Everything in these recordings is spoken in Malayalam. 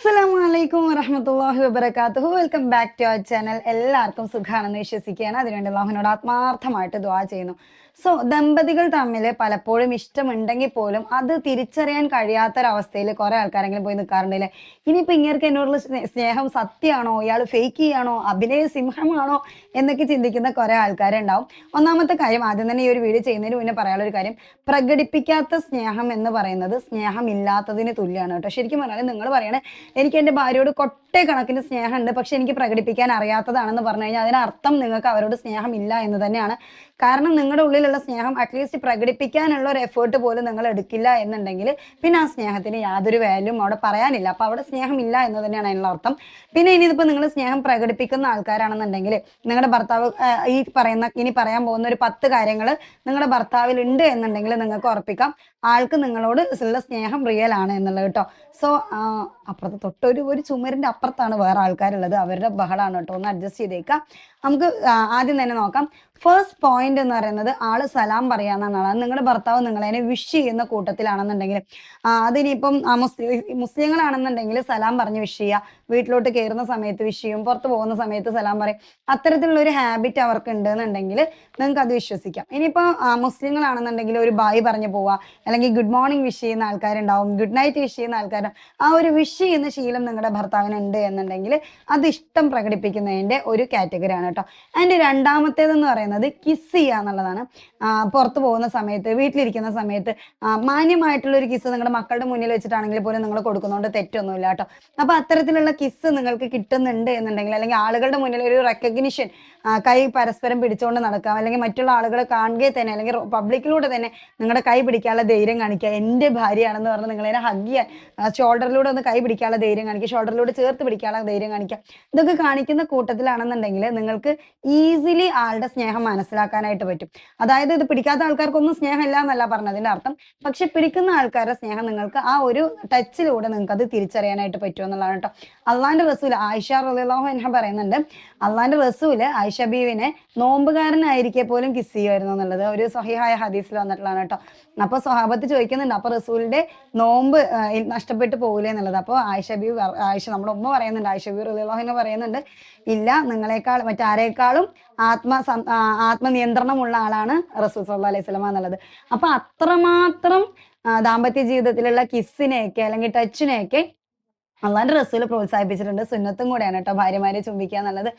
അസ്സലാമു അലൈക്കും വറഹമത്തല്ലാഹി വബർക്കാത്തുഹു welcome back to our channel എല്ലാവർക്കും സുഖാണെന്ന് വിശ്വസിക്കുകയാണ്. അതിനുവേണ്ടി അള്ളാഹുവിനോട് ആത്മാർത്ഥമായിട്ട് ദ്വാ ചെയ്യുന്നു. സോ ദമ്പതികൾ തമ്മിൽ പലപ്പോഴും ഇഷ്ടമുണ്ടെങ്കിൽ പോലും അത് തിരിച്ചറിയാൻ കഴിയാത്തൊരവസ്ഥയിൽ കുറെ ആൾക്കാരെങ്കിലും പോയി നിൽക്കാറുണ്ടല്ലേ? ഇനിയിപ്പോ ഇങ്ങേർക്ക് എന്നോടുള്ള സ്നേ- സ്നേഹം സത്യമാണോ? ഇയാൾ ഫേക്ക് ചെയ്യാണോ? അഭിനയ സിംഹമാണോ? എന്നൊക്കെ ചിന്തിക്കുന്ന കുറെ ആൾക്കാരുണ്ടാവും. ഒന്നാമത്തെ കാര്യം ആദ്യം തന്നെ ഈ ഒരു വീഡിയോ ചെയ്യുന്നതിന് മുന്നേ പറയാനുള്ള ഒരു കാര്യം പ്രകടിപ്പിക്കാത്ത സ്നേഹം എന്ന് പറയുന്നത് സ്നേഹമില്ലാത്തതിന് തുല്യമാണ് കേട്ടോ. ശരിക്കും പറഞ്ഞാൽ നിങ്ങൾ പറയണേ എനിക്ക് എന്റെ ഭാര്യയോട് കൊട്ടേ കണക്കിന് സ്നേഹമുണ്ട്. പക്ഷെ എനിക്ക് പ്രകടിപ്പിക്കാൻ അറിയാത്തതാണെന്ന് പറഞ്ഞു കഴിഞ്ഞാൽ അതിനർത്ഥം നിങ്ങൾക്ക് അവരോട് സ്നേഹമില്ല എന്ന് തന്നെയാണ്. കാരണം നിങ്ങളുടെ ഉള്ളിലുള്ള സ്നേഹം അറ്റ്ലീസ്റ്റ് പ്രകടിപ്പിക്കാനുള്ള ഒരു എഫേർട്ട് പോലും നിങ്ങൾ എടുക്കില്ല എന്നുണ്ടെങ്കിൽ പിന്നെ ആ സ്നേഹത്തിന് യാതൊരു വാല്യൂം അവിടെ പറയാനില്ല. അപ്പൊ അവിടെ സ്നേഹമില്ല എന്ന് തന്നെയാണ് അതിനുള്ള അർത്ഥം. പിന്നെ ഇനി ഇതിപ്പോ നിങ്ങൾ സ്നേഹം പ്രകടിപ്പിക്കുന്ന ആൾക്കാരാണെന്നുണ്ടെങ്കിൽ നിങ്ങളുടെ ഭർത്താവ് ഈ പറയുന്ന ഇനി പറയാൻ പോകുന്ന ഒരു പത്ത് കാര്യങ്ങൾ നിങ്ങളുടെ ഭർത്താവിൽ ഉണ്ട് എന്നുണ്ടെങ്കിൽ നിങ്ങൾക്ക് ഉറപ്പിക്കാം. ആൾക്ക് നിങ്ങളോട് ഉള്ള സ്നേഹം റിയൽ ആണ് എന്നുള്ളത് കേട്ടോ. സോ അപ്പുറത്ത് തൊട്ടൊരു ഒരു ചുമരിന്റെ അപ്പുറത്താണ് വേറെ ആൾക്കാരുള്ളത്. അവരുടെ ബഹളാണ് കേട്ടോ. ഒന്ന് അഡ്ജസ്റ്റ് ചെയ്തേക്കാം. നമുക്ക് ആദ്യം തന്നെ നോക്കാം. ഫസ്റ്റ് പോയിന്റ് എന്ന് പറയുന്നത് ആൾ സലാം പറയാന്നാണ്. നിങ്ങളുടെ ഭർത്താവ് നിങ്ങളതിനെ വിഷ് ചെയ്യുന്ന കൂട്ടത്തിലാണെന്നുണ്ടെങ്കിൽ അതിനിപ്പം മുസ്ലിങ്ങളാണെന്നുണ്ടെങ്കിൽ സലാം പറഞ്ഞ് വിഷ് ചെയ്യുക വീട്ടിലോട്ട് കയറുന്ന സമയത്ത് വിഷ് ചെയ്യും. പുറത്ത് പോകുന്ന സമയത്ത് സലാം പറയും. അത്തരത്തിലുള്ള ഒരു ഹാബിറ്റ് അവർക്ക് ഉണ്ട് എന്നുണ്ടെങ്കിൽ നിങ്ങൾക്ക് അത് വിശ്വസിക്കാം. ഇനിയിപ്പോൾ മുസ്ലിങ്ങളാണെന്നുണ്ടെങ്കിൽ ഒരു ബായ് പറഞ്ഞു പോവുക അല്ലെങ്കിൽ ഗുഡ് മോർണിംഗ് വിഷ് ചെയ്യുന്ന ആൾക്കാരുണ്ടാവും. ഗുഡ് നൈറ്റ് വിഷ് ചെയ്യുന്ന ആൾക്കാരും. ആ ഒരു വിഷ് ചെയ്യുന്ന ശീലം നിങ്ങളുടെ ഭർത്താവിന് ഉണ്ട് എന്നുണ്ടെങ്കിൽ അത് ഇഷ്ടം പ്രകടിപ്പിക്കുന്നതിന്റെ ഒരു കാറ്റഗറി ആണ് കേട്ടോ. അതിന്റെ രണ്ടാമത്തേതെന്ന് പറയുന്നത് കിസ് ചെയ്യുക എന്നുള്ളതാണ്. പുറത്തു പോകുന്ന സമയത്ത് വീട്ടിലിരിക്കുന്ന സമയത്ത് മാന്യമായിട്ടുള്ള ഒരു കിസ് നിങ്ങളുടെ മക്കളുടെ മുന്നിൽ വെച്ചിട്ടാണെങ്കിൽ പോലും നിങ്ങൾ കൊടുക്കുന്നതുകൊണ്ട് തെറ്റൊന്നുമില്ല കേട്ടോ. അപ്പൊ അത്തരത്തിലുള്ള കിസ് നിങ്ങൾക്ക് കിട്ടുന്നുണ്ട് എന്നുണ്ടെങ്കിൽ അല്ലെങ്കിൽ ആളുകളുടെ മുന്നിൽ ഒരു റെക്കഗ്നിഷൻ കൈ പരസ്പരം പിടിച്ചുകൊണ്ട് നടക്കാം. അല്ലെങ്കിൽ മറ്റുള്ള ആളുകളെ കാണുകയെ തന്നെ അല്ലെങ്കിൽ പബ്ലിക്കിലൂടെ തന്നെ നിങ്ങളുടെ കൈ പിടിക്കാനുള്ള ധൈര്യം കാണിക്കുക. എന്റെ ഭാര്യയാണെന്ന് പറഞ്ഞ് നിങ്ങളതിനെ ഹഗ് ചെയ്യാൻ ഷോൾഡറിലൂടെ ഒന്ന് കൈ പിടിക്കാനുള്ള ധൈര്യം കാണിക്കുക. ഷോൾഡറിലൂടെ ചേർത്ത് പിടിക്കാനുള്ള ധൈര്യം കാണിക്കുക. ഇതൊക്കെ കാണിക്കുന്ന കൂട്ടത്തിലാണെന്നുണ്ടെങ്കിൽ നിങ്ങൾക്ക് ഈസിലി ആളുടെ സ്നേഹം മനസ്സിലാക്കാനായിട്ട് പറ്റും. അതായത് ഇത് പിടിക്കാത്ത ആൾക്കാർക്കൊന്നും സ്നേഹമില്ല എന്നല്ല പറഞ്ഞതിന്റെ അർത്ഥം. പക്ഷെ പിടിക്കുന്ന ആൾക്കാരുടെ സ്നേഹം നിങ്ങൾക്ക് ആ ഒരു ടച്ചിലൂടെ നിങ്ങൾക്ക് അത് തിരിച്ചറിയാനായിട്ട് പറ്റും എന്നുള്ളതാണ് കേട്ടോ. അള്ളാന്റെ റസൂൽ ആയിഷ അൻഹ പറയുന്നുണ്ട്. അള്ളാന്റെ റസൂൽ ബീവിനെ നോമ്പുകാരനായിരിക്കെ പോലും കിസ് ചെയ്യുമായിരുന്നു എന്നുള്ളത്. ഒരു സഹിഹായ ഹദീസിൽ വന്നിട്ടുള്ളതാണ് കേട്ടോ. അപ്പൊ സ്വഹാബത്ത് ചോദിക്കുന്നുണ്ട് അപ്പൊ റസൂലിന്റെ നോമ്പ് നഷ്ടപ്പെട്ടു പോകില്ലേ എന്നുള്ളത്. അപ്പോൾ ആയിഷ ബീവി ആയിഷ നമ്മുടെ ഉമ്മ പറയുന്നുണ്ട് ആയിഷ ബീവി റളിയല്ലാഹു പറയുന്നുണ്ട് ഇല്ല നിങ്ങളെക്കാൾ മറ്റാരേക്കാളും ആത്മ ആത്മനിയന്ത്രണമുള്ള ആളാണ് റസൂൽ സല്ല അലൈഹി സ്വലമ എന്നുള്ളത്. അപ്പൊ അത്രമാത്രം ദാമ്പത്യ ജീവിതത്തിലുള്ള കിസ്സിനെയൊക്കെ അല്ലെങ്കിൽ ടച്ചിനെയൊക്കെ അള്ളാന്റെ റസൂൽ പ്രോത്സാഹിപ്പിച്ചിട്ടുണ്ട്. സുന്നത്തും കൂടെയാണ് കേട്ടോ ഭാര്യമാരെ ചുംബിക്കുക എന്നുള്ളത്.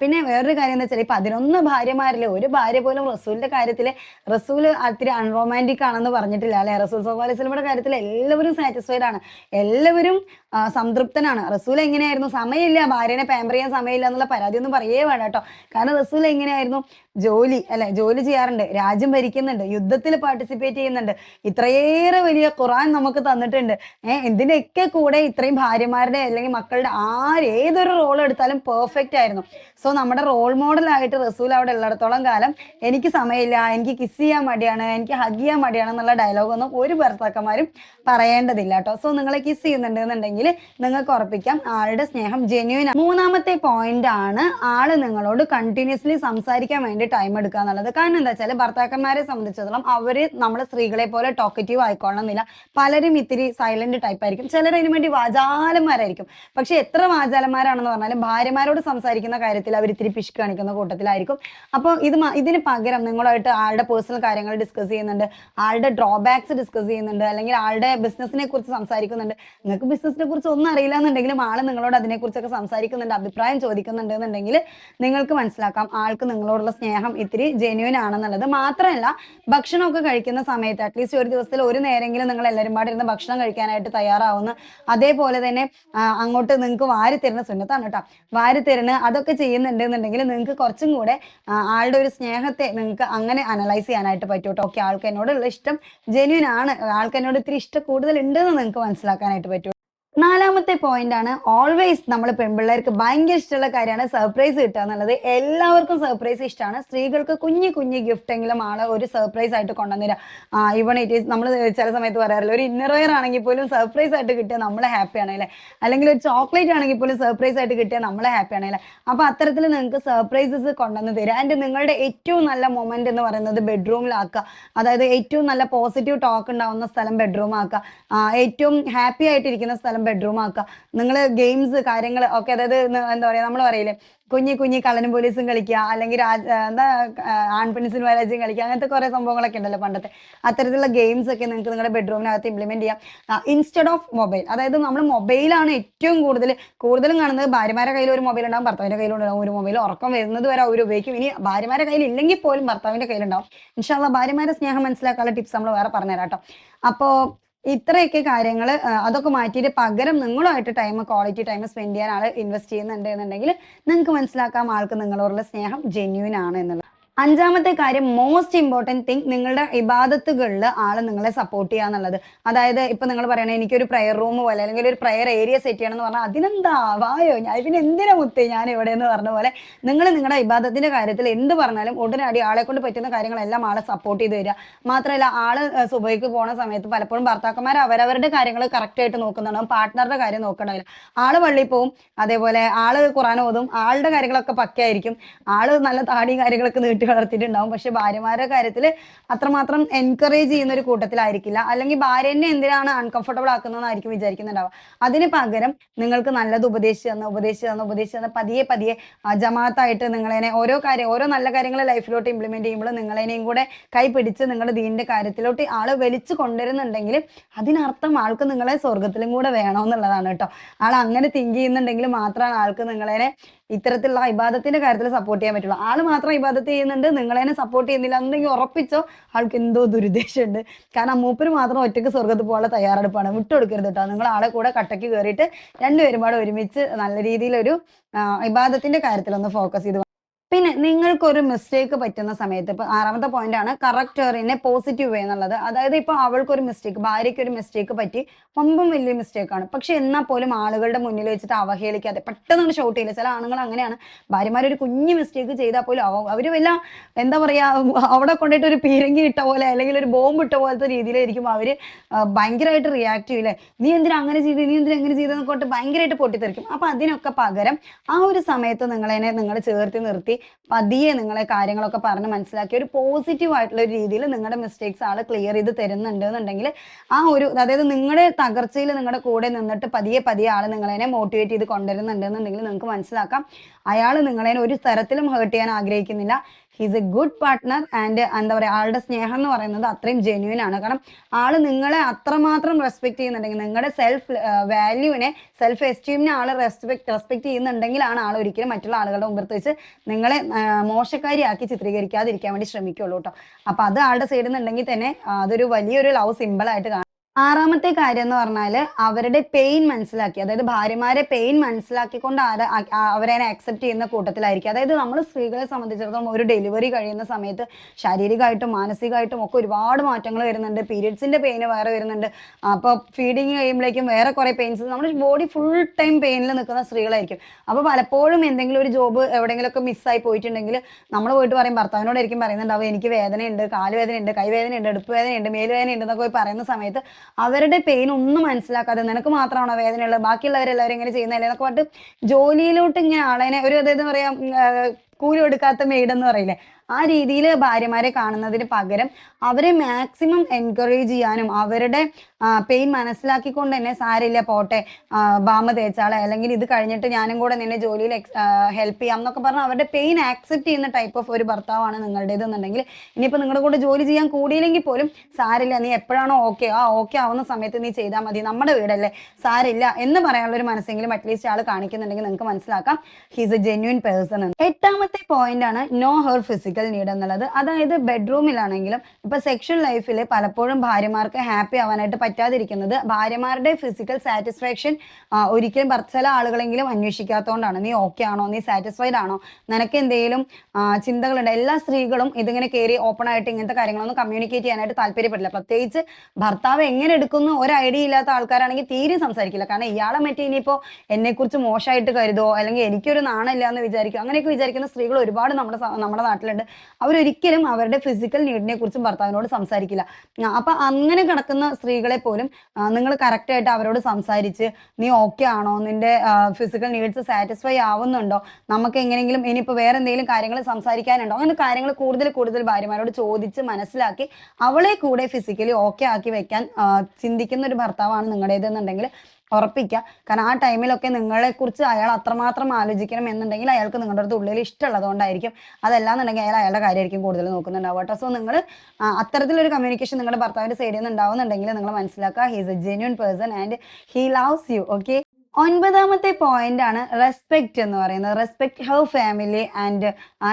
പിന്നെ വേറൊരു കാര്യം എന്താ വെച്ചാൽ പതിനൊന്ന് ഭാര്യമാരിലെ ഒരു ഭാര്യ പോലും റസൂലിന്റെ കാര്യത്തിൽ റസൂൽ അത്തിരി അൺറൊമാന്റിക് ആണെന്ന് പറഞ്ഞിട്ടില്ല അല്ലെ? റസൂൽ വസല്ലമയുടെ കാര്യത്തിൽ എല്ലാവരും സാറ്റിസ്ഫൈഡ് ആണ്. എല്ലാവരും സംതൃപ്തനാണ്. റസൂൽ എങ്ങനെയായിരുന്നു? സമയമില്ല. ഭാര്യനെ പാമ്പർ ചെയ്യാൻ സമയമില്ല എന്നുള്ള പരാതി ഒന്നും പറയേ വേണ്ട കേട്ടോ. കാരണം റസൂൽ എങ്ങനെയായിരുന്നു? ജോലി അല്ലെ ജോലി ചെയ്യാറുണ്ട് രാജ്യം ഭരിക്കുന്നുണ്ട് യുദ്ധത്തിൽ പാർട്ടിസിപ്പേറ്റ് ചെയ്യുന്നുണ്ട്. ഇത്രയേറെ വലിയ ഖുറാൻ നമുക്ക് തന്നിട്ടുണ്ട്. ഏഹ് എന്തിനൊക്കെ കൂടെ ഇത്രയും ഭാര്യമാരുടെ അല്ലെങ്കിൽ മക്കളുടെ ആര് ഏതൊരു റോൾ എടുത്താലും പെർഫെക്റ്റ് ആയിരുന്നു. സോ നമ്മുടെ റോൾ മോഡൽ ആയിട്ട് റസൂൽ അവിടെ ഉള്ളിടത്തോളം കാലം എനിക്ക് സമയമില്ല എനിക്ക് കിസ് ചെയ്യാൻ മടിയാണ് എനിക്ക് ഹഗ് ചെയ്യാൻ മടിയാണ് എന്നുള്ള ഡയലോഗൊന്നും ഒരു ഭർത്താക്കന്മാരും പറയേണ്ടതില്ല കേട്ടോ സോ നിങ്ങളെ കിസ് ചെയ്യുന്നുണ്ട് എന്നുണ്ടെങ്കിൽ നിങ്ങൾക്ക് ഉറപ്പിക്കാം ആളുടെ സ്നേഹം ജെന്യൂൻ മൂന്നാമത്തെ പോയിന്റ് ആണ് ആൾ നിങ്ങളോട് കണ്ടിന്യൂസ്ലി സംസാരിക്കാൻ വേണ്ടി ടൈം എടുക്കുക എന്നുള്ളത്. കാരണം എന്താ വെച്ചാൽ ഭർത്താക്കന്മാരെ സംബന്ധിച്ചിടത്തോളം അവർ നമ്മുടെ സ്ത്രീകളെ പോലെ ടോക്കറ്റീവ് ആയിക്കൊള്ളണമെന്നില്ല. പലരും ഇത്തിരി സൈലന്റ് ടൈപ്പ് ആയിരിക്കും. ചിലർ അതിനു വേണ്ടി വാചാലന്മാരായിരിക്കും. പക്ഷെ എത്ര വാചാലന്മാരാണെന്ന് പറഞ്ഞാലും ഭാര്യമാരോട് സംസാരിക്കുന്ന കാര്യത്തിൽ അവർ ഇത്തിരി പിഷ് കാണിക്കുന്ന കൂട്ടത്തിലായിരിക്കും. അപ്പോൾ ഇത് ഇതിന് പകരം നിങ്ങളായിട്ട് ആളുടെ പേഴ്സണൽ കാര്യങ്ങൾ ഡിസ്കസ് ചെയ്യുന്നുണ്ട്. ആളുടെ ഡ്രോബാക്സ് ഡിസ്കസ് ചെയ്യുന്നുണ്ട്. അല്ലെങ്കിൽ ആളുടെ ബിസിനസിനെ കുറിച്ച് സംസാരിക്കുന്നുണ്ട്. നിങ്ങൾക്ക് ബിസിനസിനെ കുറിച്ച് ഒന്നും അറിയില്ല എന്നുണ്ടെങ്കിലും ആൾ നിങ്ങളോട് അതിനെക്കുറിച്ചൊക്കെ സംസാരിക്കുന്നുണ്ട് അഭിപ്രായം ചോദിക്കുന്നുണ്ട് എന്നുണ്ടെങ്കിൽ നിങ്ങൾക്ക് മനസ്സിലാക്കാം. ആൾക്ക് നിങ്ങളോടുള്ള സ്നേഹം ഇത്തിരി ജെന്യൂൻ ആണെന്നുള്ളത് മാത്രമല്ല ഭക്ഷണമൊക്കെ കഴിക്കുന്ന സമയത്ത് അറ്റ്ലീസ്റ്റ് ഒരു ദിവസത്തിൽ ഒരു നേരെങ്കിലും നിങ്ങൾ എല്ലാവരും പാടെ ഇരുന്ന് ഭക്ഷണം കഴിക്കാനായിട്ട് തയ്യാറാവുന്നു അതേപോലെ തന്നെ അങ്ങോട്ട് നിങ്ങൾക്ക് വാരി തരുന്ന സുന്നത്താണ് കേട്ടോ. വാരി തരുന്ന അതൊക്കെ ചെയ്യുന്നുണ്ടെന്നുണ്ടെങ്കിൽ നിങ്ങൾക്ക് കുറച്ചും കൂടെ ആളുടെ ഒരു സ്നേഹത്തെ നിങ്ങൾക്ക് അങ്ങനെ അനലൈസ് ചെയ്യാനായിട്ട് പറ്റും കേട്ടോ. ഓക്കെ ആൾക്ക് ഇഷ്ടം ജെന്യൂൻ ആണ്. ആൾക്ക് ഇത്തിരി ഇഷ്ടം കൂടുതൽ ഉണ്ടെന്ന് നിങ്ങൾക്ക് മനസ്സിലാക്കാനായിട്ട് പറ്റും നാലാമത്തെ പോയിന്റ് ആണ്. ഓൾവേസ് നമ്മൾ പെൺപിള്ളേർക്ക് ഭയങ്കര ഇഷ്ടമുള്ള കാര്യമാണ് സർപ്രൈസ് കിട്ടുക എന്നുള്ളത്. എല്ലാവർക്കും സർപ്രൈസ് ഇഷ്ടമാണ്. സ്ത്രീകൾക്ക് കുഞ്ഞു കുഞ്ഞു ഗിഫ്റ്റ് എങ്കിലും ആളെ ഒരു സർപ്രൈസ് ആയിട്ട് കൊണ്ടുവന്നില്ല ഇവൺ ഇറ്റ് ഈസ് നമ്മൾ ചില സമയത്ത് പറയാറില്ല ഒരു ഇന്നർവെയർ ആണെങ്കിൽ പോലും സർപ്രൈസ് ആയിട്ട് കിട്ടിയ നമ്മൾ ഹാപ്പിയാണ് അല്ലേ അല്ലെങ്കിൽ ഒരു ചോക്ലേറ്റ് ആണെങ്കിൽ പോലും സർപ്രൈസ് ആയിട്ട് കിട്ടിയ നമ്മൾ ഹാപ്പിയാണ് അല്ലേ അപ്പൊ അത്തരത്തിൽ നിങ്ങൾക്ക് സർപ്രൈസസ് കൊണ്ടുവന്ന് തരാം ആൻഡ് നിങ്ങളുടെ ഏറ്റവും നല്ല മൊമെന്റ് എന്ന് പറയുന്നത് ബെഡ്റൂമിലാക്കുക അതായത് ഏറ്റവും നല്ല പോസിറ്റീവ് ടോക്ക് ഉണ്ടാവുന്ന സ്ഥലം ബെഡ്റൂം ആക്കുക. ഏറ്റവും ഹാപ്പി ആയിട്ടിരിക്കുന്ന സ്ഥലം ബെഡ്റൂം ആക്കുക നിങ്ങൾ ഗെയിംസ് കാര്യങ്ങൾ ഒക്കെ അതായത് എന്താ പറയാ നമ്മൾ പറയില്ലേ കുഞ്ഞി കുഞ്ഞി കള്ളനും പോലീസും കളിക്കുക അല്ലെങ്കിൽ രാജ- എന്താ ആൺപെൺസിനും രാജ്യം കളിക്കുക അങ്ങനത്തെ കുറെ സംഭവങ്ങളൊക്കെ ഉണ്ടല്ലോ പണ്ടത്തെ. അത്തരത്തിലുള്ള ഗെയിംസ് ഒക്കെ നിങ്ങൾക്ക് നിങ്ങളുടെ ബെഡ്റൂമിനകത്ത് ഇംപ്ലിമെന്റ് ചെയ്യാം. ഇൻസ്റ്റെഡ് ഓഫ് മൊബൈൽ അതായത് നമ്മൾ മൊബൈലാണ് ഏറ്റവും കൂടുതൽ കൂടുതലും കാണുന്നത് ഭാര്യമാരുടെ കയ്യിൽ ഒരു മൊബൈൽ ഉണ്ടാവും ഭർത്താവിന്റെ കയ്യിലുണ്ടാവും ഒരു മൊബൈൽ ഉറക്കം വരുന്നത് വരെ അവർ ഉപയോഗിക്കും. ഇനി ഭാര്യമാരുടെ കയ്യിൽ ഇല്ലെങ്കിൽ പോലും ഭർത്താവിന്റെ കയ്യിലുണ്ടാവും ഇൻഷാല്ല ഭാര്യമാരുടെ സ്നേഹം മനസ്സിലാക്കാനുള്ള ടിപ്സ് നമ്മൾ വേറെ പറഞ്ഞുതരാം കേട്ടോ. അപ്പോ ഇത്രയൊക്കെ കാര്യങ്ങൾ അതൊക്കെ മാറ്റിയിട്ട് പകരം നിങ്ങളുമായിട്ട് ടൈം ക്വാളിറ്റി ടൈം സ്പെൻഡ് ചെയ്യാൻ ആൾ ഇൻവെസ്റ്റ് ചെയ്യുന്നുണ്ട് എന്നുണ്ടെങ്കിൽ നിങ്ങൾക്ക് മനസ്സിലാക്കാം ആൾക്ക് നിങ്ങളോടുള്ള സ്നേഹം ജെന്യൂൻ ആണ് എന്നുള്ളത്. അഞ്ചാമത്തെ കാര്യം മോസ്റ്റ് ഇമ്പോർട്ടന്റ് തിങ് നിങ്ങളുടെ ഇബാദത്തുകളിൽ ആൾ നിങ്ങളെ സപ്പോർട്ട് ചെയ്യുക എന്നുള്ളത്. അതായത് ഇപ്പൊ നിങ്ങൾ പറയണേ എനിക്കൊരു പ്രയർ റൂം പോലെ അല്ലെങ്കിൽ ഒരു പ്രയർ ഏരിയ സെറ്റ് ചെയ്യണം എന്ന് പറഞ്ഞാൽ അതിനെന്താ? വായോ ഞാൻ പിന്നെ എന്തിനാ മുത്തി ഞാൻ ഇവിടെ എന്ന് പറഞ്ഞ പോലെ നിങ്ങൾ നിങ്ങളുടെ ഇബാദത്തിന്റെ കാര്യത്തിൽ എന്ത് പറഞ്ഞാലും ഉടനടി ആളെ കൊണ്ട് പറ്റുന്ന കാര്യങ്ങളെല്ലാം ആളെ സപ്പോർട്ട് ചെയ്ത് തരിക മാത്രമല്ല ഏഹ് സുബൈക്ക് പോണ സമയത്ത് പലപ്പോഴും ഭർത്താക്കന്മാർ അവരവരുടെ കാര്യങ്ങൾ കറക്റ്റ് ആയിട്ട് നോക്കുന്നുണ്ടാവും പാർട്ട്ണറുടെ കാര്യം നോക്കണമില്ല ആൾ പള്ളിയിൽ പോവും അതേപോലെ ആൾ ഖുറാൻ ഓതും ആളുടെ കാര്യങ്ങളൊക്കെ പക്കയായിരിക്കും. ആൾ നല്ല താടിയും കാര്യങ്ങളൊക്കെ നീട്ടി വളർത്തിയിട്ടുണ്ടാവും. പക്ഷെ ഭാര്യമാരുടെ കാര്യത്തിൽ അത്രമാത്രം എൻകറേജ് ചെയ്യുന്ന ഒരു കൂട്ടത്തിലായിരിക്കില്ല. അല്ലെങ്കിൽ ഭാര്യ ഭാര്യനെ എന്തിനാണ് അൺകംഫർട്ടബിൾ ആക്കുന്നതെന്നായിരിക്കും വിചാരിക്കുന്നുണ്ടാവുക. അതിന് പകരം നിങ്ങൾക്ക് നല്ലത് ഉപദേശിച്ച് തന്ന ഉപദേശിച്ച് തന്ന ഉപദേശിച്ച് തന്ന പതിയെ പതിയെ ജമാത്തായിട്ട് നിങ്ങളതിനെ ഓരോ കാര്യം ഓരോ നല്ല കാര്യങ്ങൾ ലൈഫിലോട്ട് ഇംപ്ലിമെന്റ് ചെയ്യുമ്പോൾ നിങ്ങളതിനെയും കൂടെ കൈ പിടിച്ച് നിങ്ങളുടെ ദീനിന്റെ കാര്യത്തിലോട്ട് ആൾ വലിച്ചു കൊണ്ടുവരുന്നുണ്ടെങ്കിൽ അതിനർത്ഥം ആൾക്ക് നിങ്ങളെ സ്വർഗത്തിലും കൂടെ വേണമെന്നുള്ളതാണ് കേട്ടോ. ആൾ അങ്ങനെ തിങ്ക് ചെയ്യുന്നുണ്ടെങ്കിൽ മാത്രമാണ് ആൾക്ക് നിങ്ങളെ ഇത്തരത്തിലുള്ള ഇബാദത്തിന്റെ കാര്യത്തിൽ സപ്പോർട്ട് ചെയ്യാൻ പറ്റുള്ളൂ. ആൾ മാത്രം ഇബാദത്ത് ചെയ്യുന്നുണ്ട്. നിങ്ങളതിനെ സപ്പോർട്ട് ചെയ്യുന്നില്ല. എന്നുണ്ടെങ്കിൽ ഉറപ്പിച്ചോ? ആൾക്ക് എന്തോ ദുരുദ്ദേശമുണ്ട്. കാരണം മൂപ്പര് മാത്രം ഒറ്റയ്ക്ക് സ്വർഗത്ത് പോകാനുള്ള തയ്യാറെടുപ്പാണ്. വിട്ടുകൊടുക്കരുത് കേട്ടോ നിങ്ങൾ ആളെ കൂടെ കട്ടയ്ക്ക് കയറിയിട്ട് രണ്ടുപേരും പാടെ ഒരുമിച്ച് നല്ല രീതിയിലൊരു ഇബാദത്തിന്റെ കാര്യത്തിൽ ഒന്ന് ഫോക്കസ് ചെയ്ത് പിന്നെ നിങ്ങൾക്കൊരു മിസ്റ്റേക്ക് പറ്റുന്ന സമയത്ത് ഇപ്പൊ ആറാമത്തെ പോയിന്റ് ആണ് കറക്റ്ററിനെ പോസിറ്റീവ് വേ എന്നുള്ളത്. അതായത് ഇപ്പൊ അവൾക്കൊരു മിസ്റ്റേക്ക് ഭാര്യയ്ക്ക് ഒരു മിസ്റ്റേക്ക് പറ്റി മുമ്പും വലിയ മിസ്റ്റേക്കാണ് പക്ഷെ എന്നാൽ പോലും ആളുകളുടെ മുന്നിൽ വെച്ചിട്ട് അവഹേളിക്കാതെ പെട്ടെന്ന് ഷൗട്ട് ചെയ്യില്ല? ചില ആണുങ്ങൾ അങ്ങനെയാണ്. ഭാര്യമാർ ഒരു കുഞ്ഞു മിസ്റ്റേക്ക് ചെയ്താൽ പോലും അവ അവർ വല്ല എന്താ പറയാ അവിടെ കൊണ്ടിട്ട് ഒരു പീരങ്കി ഇട്ട പോലെ അല്ലെങ്കിൽ ഒരു ബോംബ് ഇട്ട പോലത്തെ രീതിയിലായിരിക്കും അവർ ഭയങ്കരമായിട്ട് റിയാക്ട് ചെയ്യില്ലേ നീ എന്തിനാ അങ്ങനെ ചെയ്ത്? നീ എന്തിനാ അങ്ങനെ ചെയ്തെന്നൊക്കെ ഭയങ്കരമായിട്ട് പൊട്ടിത്തെറിക്കും. അപ്പൊ അതിനൊക്കെ പകരം ആ ഒരു സമയത്ത് നിങ്ങളതിനെ നിങ്ങൾ ചേർത്ത് നിർത്തി പതിയെ നിങ്ങളെ കാര്യങ്ങളൊക്കെ പറഞ്ഞ് മനസ്സിലാക്കി ഒരു പോസിറ്റീവ് ആയിട്ടുള്ള ഒരു രീതിയിൽ നിങ്ങളുടെ മിസ്റ്റേക്സ് ആൾ ക്ലിയർ ചെയ്ത് തരുന്നുണ്ട് എന്നുണ്ടെങ്കിൽ ആ ഒരു അതായത് നിങ്ങളുടെ തകർച്ചയിൽ നിങ്ങളുടെ കൂടെ നിന്നിട്ട് പതിയെ പതിയെ ആൾ നിങ്ങളതിനെ മോട്ടിവേറ്റ് ചെയ്ത് കൊണ്ടുവരുന്നുണ്ട് എന്നുണ്ടെങ്കിൽ നിങ്ങൾക്ക് മനസ്സിലാക്കാം. അയാൾ നിങ്ങളെ ഒരു തരത്തിലും ഹേർട്ട് ചെയ്യാൻ ആഗ്രഹിക്കുന്നില്ല. He's a good partner and എന്താ പറയുക ആളുടെ സ്നേഹം എന്ന് പറയുന്നത് അത്രയും ജെന്യൂൻ ആണ്. കാരണം ആൾ നിങ്ങളെ അത്രമാത്രം റെസ്പെക്ട് ചെയ്യുന്നുണ്ടെങ്കിൽ നിങ്ങളുടെ സെൽഫ് വാല്യൂവിനെ സെൽഫ് എസ്റ്റീമിനെ ആൾ റെസ്പെക്ട് റെസ്പെക്ട് ചെയ്യുന്നുണ്ടെങ്കിലാണ് ആൾ ഒരിക്കലും മറ്റുള്ള ആളുകളുടെ മുമ്പത്ത് വെച്ച് നിങ്ങളെ മോശക്കാരിയാക്കി ചിത്രീകരിക്കാതിരിക്കാൻ വേണ്ടി ശ്രമിക്കുള്ളൂ കേട്ടോ. അപ്പൊ അത് ആളുടെ സൈഡിൽ നിന്നുണ്ടെങ്കിൽ തന്നെ അതൊരു വലിയൊരു ലവ് കാണാം. ആറാമത്തെ കാര്യം എന്ന് പറഞ്ഞാൽ അവരുടെ പെയിൻ മനസ്സിലാക്കി. അതായത് ഭാര്യമാരെ പെയിൻ മനസ്സിലാക്കിക്കൊണ്ട് ആര- അവരെ അക്സെപ്റ്റ് ചെയ്യുന്ന കൂട്ടത്തിലായിരിക്കും. അതായത് നമ്മൾ സ്ത്രീകളെ സംബന്ധിച്ചിടത്തോളം ഒരു ഡെലിവറി കഴിയുന്ന സമയത്ത് ശാരീരികമായിട്ടും മാനസികമായിട്ടും ഒക്കെ ഒരുപാട് മാറ്റങ്ങൾ വരുന്നുണ്ട്. പീരിയഡ്സിന്റെ പെയിന് വേറെ വരുന്നുണ്ട്. അപ്പോൾ ഫീഡിങ് കഴിയുമ്പോഴേക്കും വേറെ കുറെ പെയിൻസ് നമ്മുടെ ബോഡി ഫുൾ ടൈം പെയിനിൽ നിൽക്കുന്ന സ്ത്രീകളായിരിക്കും. അപ്പോൾ പലപ്പോഴും എന്തെങ്കിലും ഒരു ജോബ് എവിടെയെങ്കിലുമൊക്കെ മിസ്സായി പോയിട്ടുണ്ടെങ്കിൽ നമ്മൾ പോയിട്ട് പറയും ഭർത്താവിനോടായിരിക്കും പറയുന്നുണ്ടാവും എനിക്ക് വേദനയുണ്ട് കാലുവേദനയുണ്ട് കൈവേദനയുണ്ട് എടുപ്പ് വേദനയുണ്ട് മേൽ വേദനയുണ്ട് എന്നൊക്കെ പോയി പറയുന്ന സമയത്ത് അവരുടെ പെയിൻ ഒന്നും മനസ്സിലാക്കാതെ നിനക്ക് മാത്രമാണോ വേദനയുള്ളത്? ബാക്കിയുള്ളവരെല്ലാവരും ഇങ്ങനെ ചെയ്യുന്നില്ല എന്നൊക്കെ പറഞ്ഞിട്ട് ജോലിയിലോട്ട് ഇങ്ങനെ ആളെ ഒരു അതായത് പറയാ കൂലി കൊടുക്കാത്ത മെയ്ഡ് എന്ന് പറയില്ലേ? ആ രീതിയിൽ ഭാര്യമാരെ കാണുന്നതിന് പകരം അവരെ മാക്സിമം എൻകറേജ് ചെയ്യാനും അവരുടെ പെയിൻ മനസ്സിലാക്കിക്കൊണ്ട് തന്നെ സാരില്ല പോട്ടെ ബാമ തേച്ചാളെ അല്ലെങ്കിൽ ഇത് കഴിഞ്ഞിട്ട് ഞാനും കൂടെ നിന്നെ ജോലിയിൽ ഹെൽപ്പ് ചെയ്യാം എന്നൊക്കെ പറഞ്ഞാൽ അവരുടെ പെയിൻ ആക്സെപ്റ്റ് ചെയ്യുന്ന ടൈപ്പ് ഓഫ് ഒരു ഭർത്താവാണ് നിങ്ങളുടേത് എന്നുണ്ടെങ്കിൽ ഇനിയിപ്പോൾ നിങ്ങളുടെ കൂടെ ജോലി ചെയ്യാൻ കൂടിയില്ലെങ്കിൽ പോലും സാരില്ല നീ എപ്പോഴാണോ ഓക്കെ ആ ഓക്കെ ആവുന്ന സമയത്ത് നീ ചെയ്താൽ മതി നമ്മുടെ വീടല്ലേ സാരില്ല എന്ന് പറയാനുള്ള ഒരു മനസ്സെങ്കിലും അറ്റ്ലീസ്റ്റ് ആൾ കാണിക്കുന്നുണ്ടെങ്കിൽ നിങ്ങൾക്ക് മനസ്സിലാക്കാം. ഹീസ് എ ജെന്യൂൻ പേഴ്സൺ എട്ടാമത്തെ പോയിന്റ് ആണ് നോ ഹെർ ഫിസിക്കൽ നീഡ് എന്നുള്ളത്. അതായത് ബെഡ്റൂമിലാണെങ്കിലും ഇപ്പൊ സെക്ഷൽ ലൈഫിൽ പലപ്പോഴും ഭാര്യമാർക്ക് ഹാപ്പി ആവാനായിട്ട് പറ്റാതിരിക്കുന്നത് ഭാര്യമാരുടെ ഫിസിക്കൽ സാറ്റിസ്ഫാക്ഷൻ ഒരിക്കലും ചില ആളുകളെങ്കിലും അന്വേഷിക്കാത്തതുകൊണ്ടാണ് നീ ഓക്കെ ആണോ? നീ സാറ്റിസ്ഫൈഡ് ആണോ? നിനക്ക് എന്തെങ്കിലും ചിന്തകളുണ്ട്? എല്ലാ സ്ത്രീകളും ഇതിങ്ങനെ കയറി ഓപ്പൺ ആയിട്ട് ഇങ്ങനത്തെ കാര്യങ്ങളൊന്നും കമ്മ്യൂണിക്കേറ്റ് ചെയ്യാനായിട്ട് താല്പര്യപ്പെടില്ല. പ്രത്യേകിച്ച് ഭർത്താവ് എങ്ങനെ എടുക്കുന്നു? ഒരു ഐഡിയ ഇല്ലാത്ത ആൾക്കാരാണെങ്കിൽ തീരെ സംസാരിക്കില്ല. കാരണം ഇയാളെ മറ്റേ ഇനിയിപ്പോ എന്നെ കുറിച്ച് മോശമായിട്ട് കരുതോ? അല്ലെങ്കിൽ എനിക്കൊരു നാണമില്ല എന്ന് വിചാരിക്കും? അങ്ങനെയൊക്കെ വിചാരിക്കുന്ന സ്ത്രീകൾ ഒരുപാട് നമ്മുടെ നമ്മുടെ നാട്ടിലുണ്ട്. അവരൊരിക്കലും അവരുടെ ഫിസിക്കൽ നീഡിനെ കുറിച്ചും ഭർത്താവിനോട് സംസാരിക്കില്ല. അപ്പൊ അങ്ങനെ കിടക്കുന്ന സ്ത്രീകളെ പോലും നിങ്ങൾ കറക്റ്റ് ആയിട്ട് അവരോട് സംസാരിച്ച് നീ ഓക്കെ ആണോ? നിന്റെ ഫിസിക്കൽ നീഡ്സ് സാറ്റിസ്ഫൈ ആവുന്നുണ്ടോ? നമുക്ക് എങ്ങനെയെങ്കിലും ഇനിയിപ്പോൾ വേറെ എന്തെങ്കിലും കാര്യങ്ങൾ സംസാരിക്കാനുണ്ടോ? അങ്ങനെ കാര്യങ്ങൾ കൂടുതൽ കൂടുതൽ ഭാര്യമാരോട് ചോദിച്ച് മനസ്സിലാക്കി അവളെ കൂടെ ഫിസിക്കലി ഓക്കെ ആക്കി വെക്കാൻ ചിന്തിക്കുന്ന ഒരു ഭർത്താവാണ് നിങ്ങളുടേതെന്നുണ്ടെങ്കിൽ ഉറപ്പിക്കുക. കാരണം ആ ടൈമിലൊക്കെ നിങ്ങളെ കുറിച്ച് അയാൾ അത്രമാത്രം ആലോചിക്കണം എന്നുണ്ടെങ്കിൽ അയാൾക്ക് നിങ്ങളുടെ അടുത്ത് ഉള്ളിൽ ഇഷ്ടമുള്ളതുകൊണ്ടായിരിക്കും അതല്ലാന്നുണ്ടെങ്കിൽ അയാൾ അയാളുടെ കാര്യമായിരിക്കും കൂടുതൽ നോക്കുന്നുണ്ടാവുക കേട്ടോ. സോ നിങ്ങൾ അത്തരത്തിലൊരു കമ്മ്യൂണിക്കേഷൻ നിങ്ങളുടെ ഭർത്താവിന്റെ സൈഡിൽ നിന്ന് ഉണ്ടാവുന്നുണ്ടെങ്കിൽ നിങ്ങൾ മനസ്സിലാക്കുക. He's a genuine person and he loves you okay ഒൻപതാമത്തെ പോയിന്റ് ആണ് റെസ്പെക്ട് എന്ന് പറയുന്നത്. Respect her family and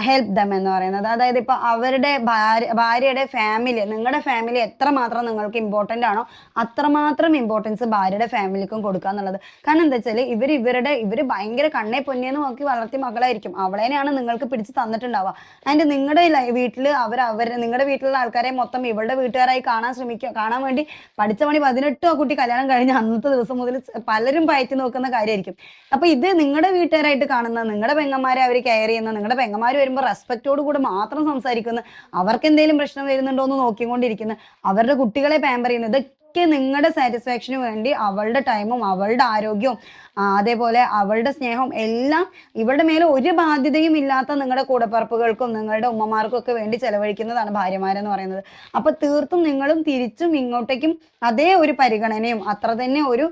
help them എന്ന് പറയുന്നത്. അതായത് ഇപ്പൊ അവരുടെ ഭാര്യ ഭാര്യയുടെ ഫാമിലി നിങ്ങളുടെ ഫാമിലി എത്രമാത്രം നിങ്ങൾക്ക് ഇമ്പോർട്ടന്റ് ആണോ അത്രമാത്രം ഇമ്പോർട്ടൻസ് ഭാര്യയുടെ ഫാമിലിക്കും കൊടുക്കുക എന്നുള്ളത്. കാരണം എന്താ വെച്ചാൽ ഇവർ ഇവരുടെ ഇവർ ഭയങ്കര കണ്ണെ പൊന്നിയെന്ന് നോക്കി വളർത്തിയ മകളായിരിക്കും. അവളേനെയാണ് നിങ്ങൾക്ക് പിടിച്ച് തന്നിട്ടുണ്ടാവുക. ആൻഡ് നിങ്ങളുടെ വീട്ടിൽ അവർ അവർ നിങ്ങളുടെ വീട്ടിലുള്ള ആൾക്കാരെ മൊത്തം ഇവളുടെ വീട്ടുകാരായി കാണാൻ ശ്രമിക്കുക കാണാൻ വേണ്ടി പഠിച്ച പണി പതിനെട്ടോ കുട്ടി കല്യാണം കഴിഞ്ഞ അന്നത്തെ ദിവസം മുതൽ പലരും പയറ്റി നോക്കുന്ന കാര്യമായിരിക്കും അപ്പൊ ഇത് നിങ്ങളുടെ വീട്ടുകാരായിട്ട് കാണുന്ന നിങ്ങളുടെ പെങ്ങന്മാരെ അവർ കെയർ ചെയ്യുന്ന നിങ്ങളുടെ പെങ്ങന്മാർ വരുമ്പോൾ റെസ്പെക്റ്റോട് കൂടി മാത്രം സംസാരിക്കുന്ന അവർക്ക് എന്തെങ്കിലും പ്രശ്നം വരുന്നുണ്ടോ എന്ന് നോക്കിക്കൊണ്ടിരിക്കുന്ന അവരുടെ കുട്ടികളെ പാമ്പർ ചെയ്യുന്നത് ഇതൊക്കെ നിങ്ങളുടെ സാറ്റിസ്ഫാക്ഷന് വേണ്ടി അവളുടെ ടൈമും അവളുടെ ആരോഗ്യവും അതേപോലെ അവളുടെ സ്നേഹം എല്ലാം ഇവളുടെ മേലെ ഒരു ബാധ്യതയും ഇല്ലാത്ത നിങ്ങളുടെ കൂടപ്പറപ്പുകൾക്കും നിങ്ങളുടെ ഉമ്മമാർക്കും ഒക്കെ വേണ്ടി ചെലവഴിക്കുന്നതാണ് ഭാര്യമാരെന്ന് പറയുന്നത്. അപ്പൊ തീർത്തും നിങ്ങളും തിരിച്ചും ഇങ്ങോട്ടേക്കും അതേ ഒരു പരിഗണനയും അത്ര തന്നെ ഒരു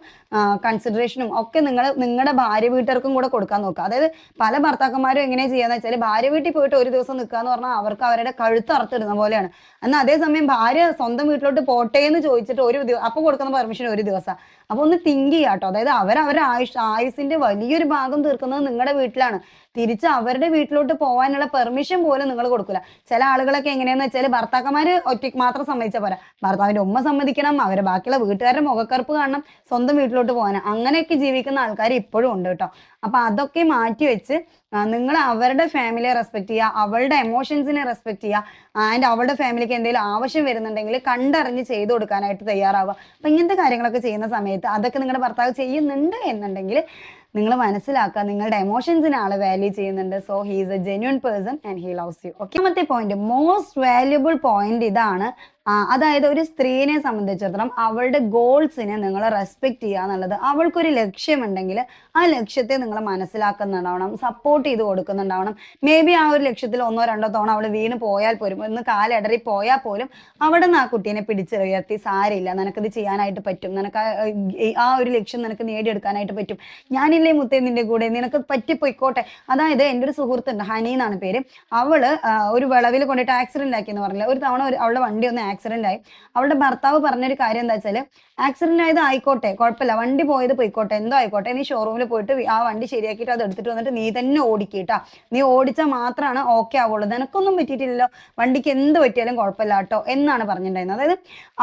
കൺസിഡറേഷനും ഒക്കെ നിങ്ങൾ നിങ്ങളുടെ ഭാര്യ വീട്ടുകാർക്കും കൂടെ കൊടുക്കാൻ നോക്കുക. അതായത് പല ഭർത്താക്കന്മാരും എങ്ങനെ ചെയ്യാന്ന് വെച്ചാൽ ഭാര്യ വീട്ടിൽ പോയിട്ട് ഒരു ദിവസം നിൽക്കുക എന്ന് പറഞ്ഞാൽ അവർക്ക് അവരുടെ കഴുത്ത് അറുത്തിടുന്ന പോലെയാണ്. എന്നാൽ അതേസമയം ഭാര്യ സ്വന്തം വീട്ടിലോട്ട് പോട്ടെ എന്ന് ചോദിച്ചിട്ട് ഒരു അപ്പൊ കൊടുക്കുന്ന പെർമിഷൻ ഒരു ദിവസം. അപ്പൊ ഒന്ന് തിങ്ക് ചെയ്യുക കേട്ടോ അതായത് അവർ അവരുടെ ആയുഷ് ആയുസിന്റെ വലിയൊരു ഭാഗം തീർക്കുന്നത് നിങ്ങളുടെ വീട്ടിലാണ്. തിരിച്ച് അവരുടെ വീട്ടിലോട്ട് പോകാനുള്ള പെർമിഷൻ പോലും നിങ്ങൾ കൊടുക്കില്ല ചില ആളുകളൊക്കെ എങ്ങനെയാന്ന് വെച്ചാൽ ഭർത്താക്കന്മാര് ഒറ്റയ്ക്ക് മാത്രം സമ്മതിച്ചാൽ പോരാ. ഭർത്താവിന്റെ ഉമ്മ സമ്മതിക്കണം അവരെ ബാക്കിയുള്ള വീട്ടുകാരുടെ മുഖക്കറുപ്പ് കാണണം സ്വന്തം വീട്ടിലോട്ട് പോകാൻ അങ്ങനെയൊക്കെ ജീവിക്കുന്ന ആൾക്കാർ ഇപ്പോഴും ഉണ്ട് കേട്ടോ അപ്പൊ അതൊക്കെ മാറ്റി വെച്ച് നിങ്ങൾ അവരുടെ ഫാമിലിയെ റെസ്പെക്ട് ചെയ്യുക അവളുടെ എമോഷൻസിനെ റെസ്പെക്ട് ചെയ്യുക ആൻഡ് അവളുടെ ഫാമിലിക്ക് എന്തെങ്കിലും ആവശ്യം വരുന്നുണ്ടെങ്കിൽ കണ്ടറിഞ്ഞ് ചെയ്തു കൊടുക്കാനായിട്ട് തയ്യാറാവുക. അപ്പൊ ഇങ്ങനത്തെ കാര്യങ്ങളൊക്കെ ചെയ്യുന്ന സമയത്ത് അതൊക്കെ നിങ്ങളുടെ ഭർത്താവ് ചെയ്യുന്നുണ്ട് എന്നുണ്ടെങ്കിൽ നിങ്ങൾ മനസ്സിലാക്കുക നിങ്ങളുടെ എമോഷൻസിന് ആൾ വാല്യൂ ചെയ്യുന്നുണ്ട്. So he's a genuine person and he loves you okay മറ്റേ പോയിന്റ് മോസ്റ്റ് വാല്യുബിൾ പോയിന്റ് ഇതാണ് അതായത് ഒരു സ്ത്രീനെ സംബന്ധിച്ചിടത്തോളം അവളുടെ ഗോൾസിനെ നിങ്ങൾ റെസ്പെക്ട് ചെയ്യുക എന്നുള്ളത് അവൾക്കൊരു ലക്ഷ്യമുണ്ടെങ്കിൽ ആ ലക്ഷ്യത്തെ നിങ്ങൾ മനസ്സിലാക്കുന്നുണ്ടാവണം സപ്പോർട്ട് ചെയ്ത് കൊടുക്കുന്നുണ്ടാവണം. മേ ബി ആ ഒരു ലക്ഷ്യത്തിൽ ഒന്നോ രണ്ടോ തവണ അവൾ വീണ് പോയാൽ പോലും ഒന്ന് കാലിടറി പോയാൽ പോലും അവിടെ നിന്ന് ആ കുട്ടീനെ പിടിച്ചുയർത്തി സാരില്ല നിനക്കത് ചെയ്യാനായിട്ട് പറ്റും നിനക്ക് ആ, ഒരു ലക്ഷ്യം നിനക്ക് നേടിയെടുക്കാനായിട്ട് പറ്റും. ഞാനില്ലേ മുത്തേ നിന്റെ കൂടെ നിനക്ക് പറ്റിപ്പോയിക്കോട്ടെ. അതായത് എന്റെ ഒരു സുഹൃത്തുണ്ട് ഹനി എന്നാണ് പേര്. അവൾ ഒരു വിളവിൽ കൊണ്ടിട്ട് ആക്സിഡന്റ് ആക്കി എന്ന് പറഞ്ഞില്ല ഒരു തവണ അവളുടെ വണ്ടി ഒന്ന് ആക്സിഡന്റ് ആയി. അവളുടെ ഭർത്താവ് പറഞ്ഞൊരു കാര്യം എന്താ വെച്ചാൽ ആക്സിഡന്റ് ആയത് ആയിക്കോട്ടെ കുഴപ്പമില്ല. വണ്ടി പോയത് പോയിക്കോട്ടെ എന്തോ ആയിക്കോട്ടെ നീ ഷോറൂമിൽ പോയിട്ട് ആ വണ്ടി ശരിയാക്കിയിട്ട് അത് എടുത്തിട്ട് വന്നിട്ട് നീ തന്നെ ഓടിക്കേട്ടാ നീ ഓടിച്ചാൽ മാത്രമാണ് ഓക്കെ ആവുള്ളൂ. നിനക്കൊന്നും പറ്റിയിട്ടില്ലല്ലോ. വണ്ടിക്ക് എന്ത് പറ്റിയാലും കുഴപ്പമില്ല കേട്ടോ എന്നാണ് പറഞ്ഞിട്ടുണ്ടായിരുന്നത്. അതായത്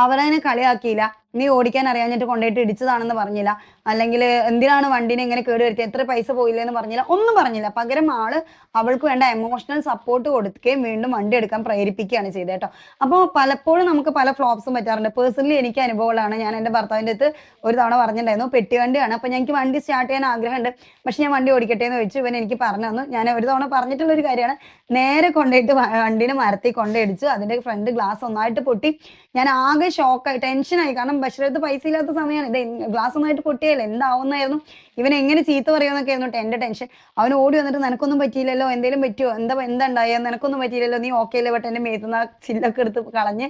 അവളതിനെ കളിയാക്കിയില്ല. നീ ഓടിക്കാൻ അറിയാഞ്ഞിട്ട് കൊണ്ടുപോയിട്ട് ഇടിച്ചതാണെന്ന് പറഞ്ഞില്ല. അല്ലെങ്കിൽ എന്തിനാണ് വണ്ടിനെ ഇങ്ങനെ കേടുവരുത്തിയത് എത്ര പൈസ പോയില്ല എന്ന് പറഞ്ഞില്ല. ഒന്നും പറഞ്ഞില്ല. പകരം ആൾ അവൾക്ക് വേണ്ട എമോഷണൽ സപ്പോർട്ട് കൊടുക്കുകയും വീണ്ടും വണ്ടി എടുക്കാൻ പ്രേരിപ്പിക്കുകയാണ് ചെയ്തത് കേട്ടോ. അപ്പോൾ പലപ്പോഴും നമുക്ക് പല ഫ്ലോപ്സും പറ്റാറുണ്ട്. പേഴ്സണലി എനിക്ക് അനുഭവങ്ങളാണ്. ഞാൻ എന്റെ ഭർത്താവിന്റെ അടുത്ത് ഒരു തവണ പറഞ്ഞിട്ടുണ്ടായിരുന്നു. പെട്ടി വണ്ടിയാണ്. അപ്പോൾ ഞങ്ങൾക്ക് വണ്ടി സ്റ്റാർട്ട് ചെയ്യാൻ ആഗ്രഹമുണ്ട്. പക്ഷെ ഞാൻ വണ്ടി ഓടിക്കട്ടെ എന്ന് ചോദിച്ചു. ഇവൻ എനിക്ക് പറഞ്ഞു തന്നു. ഞാൻ ഒരു തവണ പറഞ്ഞിട്ടുള്ള ഒരു കാര്യമാണ്. നേരെ കൊണ്ടുപോയിട്ട് വണ്ടിനെ മരത്തിൽ കൊണ്ടിടിച്ചു അതിന്റെ ഫ്രണ്ട് ഗ്ലാസ് ഒന്നായിട്ട് പൊട്ടി. ഞാൻ ആകെ ഷോക്കായി ടെൻഷനായി കാരണം ബഷീറത്ത് പൈസ ഇല്ലാത്ത സമയമാണ് ഇത് ഗ്ലാസ് ഒന്നായിട്ട് പൊട്ടിയല്ലേ എന്താവുന്നായിരുന്നു. ഇവൻ എങ്ങനെ ചീത്ത പറയുമെന്നൊക്കെ ആയിരുന്നു എന്റെ ടെൻഷൻ. അവൻ ഓടി വന്നിട്ട് നിനക്കൊന്നും പറ്റിയില്ലല്ലോ എന്തെങ്കിലും പറ്റുമോ എന്താ എന്താ ഉണ്ടായ? നിനക്കൊന്നും പറ്റിയില്ലല്ലോ നീ ഓക്കെ അല്ലേ? ബട്ട് എന്റെ മേത്തുന്ന ചില്ലൊക്കെ എടുത്ത് കളഞ്ഞ്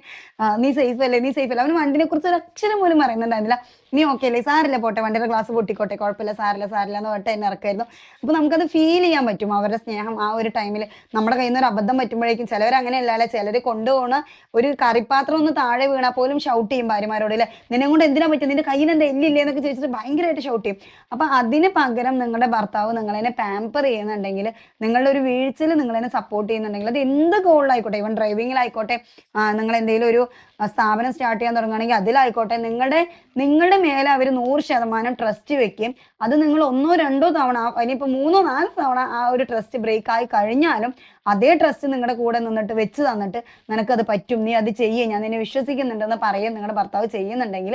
നീ സേഫ് അല്ലേ? നീ സേഫ് അല്ലേ? അവന് വണ്ടിനെ കുറിച്ച് ഒരു അക്ഷരം പോലും പറയുന്നുണ്ടായിരുന്നില്ല നീ ഓക്കെ അല്ലേ? സാറില്ല പോട്ടെ വണ്ടിയുടെ ഗ്ലാസ് പൊട്ടിക്കോട്ടെ കുഴപ്പമില്ല സാറില്ല സാറില്ല എന്ന് പറഞ്ഞിട്ട് എന്നെ ഇറക്കായിരുന്നു അപ്പൊ നമുക്കത് ഫീൽ ചെയ്യാൻ പറ്റും അവരുടെ സ്നേഹം ആ ഒരു ടൈമിൽ നമ്മുടെ കയ്യിൽ നിന്ന് ഒരു അബദ്ധം പറ്റുമ്പോഴേക്കും ചിലവർ അങ്ങനെ അല്ലെ? ചിലർ കൊണ്ടുപോകണ ഒരു കറിപ്പാത്രം ഒന്ന് താഴെ വീണാൽ പോലും ഷൗട്ട് ചെയ്യും ഭാര്യമാരോട് അല്ലെ? നിന്നെ കൊണ്ട് എന്തിനാ പറ്റും നിന്റെ കയ്യിൽ എന്താ എല്ലില്ലേ? എന്നൊക്കെ ചോദിച്ചിട്ട് ഭയങ്കരമായിട്ട് ഷൗട്ട് ചെയ്യും. അപ്പൊ അതിന് പകരം നിങ്ങളുടെ ഭർത്താവ് നിങ്ങളെന്നെ പാമ്പർ ചെയ്യുന്നുണ്ടെങ്കിൽ നിങ്ങളുടെ ഒരു വീഴ്ചയിൽ നിങ്ങളെന്നെ സപ്പോർട്ട് ചെയ്യുന്നുണ്ടെങ്കിൽ അത് എന്ത് ഗോളിലായിക്കോട്ടെ ഇവൻ ഡ്രൈവിങ്ങിലായിക്കോട്ടെ നിങ്ങൾ എന്തെങ്കിലും ഒരു സ്ഥാപനം സ്റ്റാർട്ട് ചെയ്യാൻ തുടങ്ങുകയാണെങ്കിൽ അതിലായിക്കോട്ടെ നിങ്ങളുടെ നിങ്ങളുടെ മേലെ അവർ നൂറ് ശതമാനം ട്രസ്റ്റ് വെക്കുകയും അത് നിങ്ങൾ ഒന്നോ രണ്ടോ തവണ ഇനിയിപ്പോൾ മൂന്നോ നാലോ തവണ ആ ഒരു ട്രസ്റ്റ് ബ്രേക്ക് ആയി കഴിഞ്ഞാലും അതേ ട്രസ്റ്റ് നിങ്ങളുടെ കൂടെ നിന്നിട്ട് വെച്ച് തന്നിട്ട് നിനക്കത് പറ്റും. നീ അത് ചെയ്യേ ഞാൻ നിന്നെ വിശ്വസിക്കുന്നുണ്ടെന്ന് പറയും നിങ്ങളുടെ ഭർത്താവ് ചെയ്യുന്നുണ്ടെങ്കിൽ.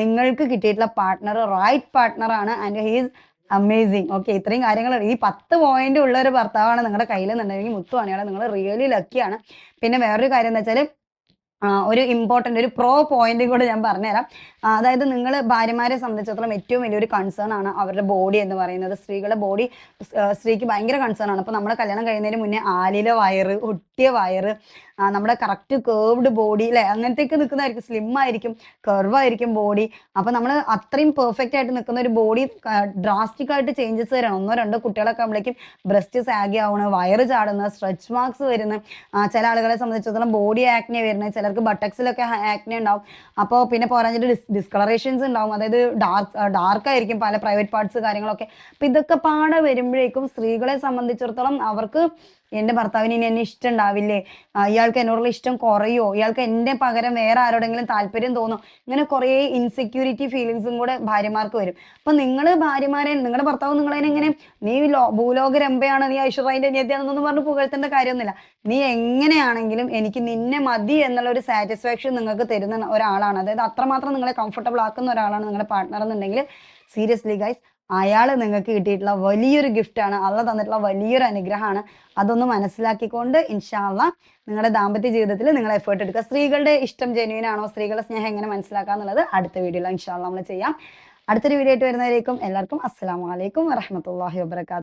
നിങ്ങൾക്ക് കിട്ടിയിട്ടുള്ള പാർട്ട്ണർ റൈറ്റ് പാർട്ട്ണറാണ് ആൻഡ് ഹീസ് അമേസിങ് ഓക്കെ ഇത്രയും കാര്യങ്ങൾ ഈ പത്ത് പോയിന്റ് ഉള്ള ഒരു ഭർത്താവാണ് നിങ്ങളുടെ കയ്യിൽ നിന്നുണ്ടെങ്കിൽ മുത്തുവാണിയാണ് നിങ്ങൾ റിയലി ലക്കിയാണ് പിന്നെ വേറൊരു കാര്യം എന്ന് വെച്ചാൽ ഒരു ഇമ്പോർട്ടന്റ് ഒരു പ്രോ പോയിന്റും കൂടെ ഞാൻ പറഞ്ഞുതരാം. അതായത് നിങ്ങൾ ഭാര്യമാരെ സംബന്ധിച്ചിടത്തോളം ഏറ്റവും വലിയൊരു കൺസേൺ ആണ് അവരുടെ ബോഡി എന്ന് പറയുന്നത്. സ്ത്രീകളുടെ ബോഡി സ്ത്രീക്ക് ഭയങ്കര കൺസേൺ ആണ്. അപ്പോൾ നമ്മുടെ കല്യാണം കഴിയുന്നതിന് മുന്നേ ആലിലെ വയറ് ഒട്ടിയ വയറ് നമ്മുടെ കറക്റ്റ് കേർവ്ഡ് ബോഡി അല്ലെ അങ്ങനത്തെയൊക്കെ നിൽക്കുന്നതായിരിക്കും സ്ലിം ആയിരിക്കും കർവ് ആയിരിക്കും ബോഡി അപ്പൊ നമ്മൾ അത്രയും പെർഫെക്റ്റ് ആയിട്ട് നിൽക്കുന്ന ഒരു ബോഡി ഡ്രാസ്റ്റിക് ആയിട്ട് ചേഞ്ചസ് വരണം. ഒന്നോ രണ്ടോ കുട്ടികളൊക്കെ ആകുമ്പോഴേക്കും ബ്രസ്റ്റ് സാഗി ആവണ് വയറ് ചാടുന്ന സ്ട്രെച്ച് മാർക്സ് വരുന്ന ചില ആളുകളെ സംബന്ധിച്ചിടത്തോളം ബോഡി ആക്നെ വരുന്നത് ചിലർക്ക് ബട്ടക്സിലൊക്കെ ആക്നെ ഉണ്ടാവും. അപ്പോൾ പിന്നെ പോരാഞ്ഞിട്ട് ഡിസ് ഡിസ്കളറേഷൻസ് ഉണ്ടാവും. അതായത് ഡാർക്ക് ഡാർക്ക് ആയിരിക്കും പല പ്രൈവറ്റ് പാർട്സ് കാര്യങ്ങളൊക്കെ. അപ്പൊ ഇതൊക്കെ പാടെ വരുമ്പോഴേക്കും സ്ത്രീകളെ സംബന്ധിച്ചിടത്തോളം അവർക്ക് എന്റെ ഭർത്താവിന് ഇനി എന്നെ ഇഷ്ടം ഉണ്ടാവില്ലേ? ഇയാൾക്ക് എന്നോടുള്ള ഇഷ്ടം കുറയോ? ഇയാൾക്ക് എന്റെ പകരം വേറെ ആരോടെങ്കിലും താല്പര്യം തോന്നും ഇങ്ങനെ കുറേ ഇൻസെക്യൂരിറ്റി ഫീലിങ്സും കൂടെ ഭാര്യമാർക്ക് വരും. അപ്പൊ നിങ്ങൾ ഭാര്യമാരെ നിങ്ങളുടെ ഭർത്താവ് നിങ്ങളെ എങ്ങനെ നീ ലോ ഭൂലോക രംഭയാണ് നീ ഐശ്വര്യന്റെ നിയതിയാണെന്നൊന്നും പറഞ്ഞ് പുകഴ്ത്തേണ്ട കാര്യമൊന്നുമില്ല. നീ എങ്ങനെയാണെങ്കിലും എനിക്ക് നിന്നെ മതി എന്നുള്ള ഒരു സാറ്റിസ്ഫാക്ഷൻ നിങ്ങൾക്ക് തരുന്ന ഒരാളാണ്. അതായത് അത്രമാത്രം നിങ്ങളെ കംഫർട്ടബിൾ ആക്കുന്ന ഒരാളാണ് നിങ്ങളുടെ പാർട്ട്ണർ എന്നുണ്ടെങ്കിൽ സീരിയസ്ലി ഗൈസ് അയാൾ നിങ്ങൾക്ക് കിട്ടിയിട്ടുള്ള വലിയൊരു ഗിഫ്റ്റാണ് അള്ള തന്നിട്ടുള്ള വലിയൊരു അനുഗ്രഹമാണ്. അതൊന്ന് മനസ്സിലാക്കിക്കൊണ്ട് ഇൻഷാല്ല നിങ്ങളുടെ ദാമ്പത്യ ജീവിതത്തിൽ നിങ്ങൾ എഫേർട്ട് എടുക്കുക. സ്ത്രീകളുടെ ഇഷ്ടം ജെന്യൂൻ ആണോ? സ്ത്രീകളുടെ സ്നേഹം എങ്ങനെ മനസ്സിലാക്കുക എന്നുള്ളത് അടുത്ത വീഡിയോയിൽ ഇൻഷാല്ല നമ്മൾ ചെയ്യാം. അടുത്തൊരു വീഡിയോ ആയിട്ട് വരുന്നവരേക്കും എല്ലാവർക്കും അസ്സാം വലൈക്കും വരഹമത്തല്ലാഹി വബർക്കാത്തു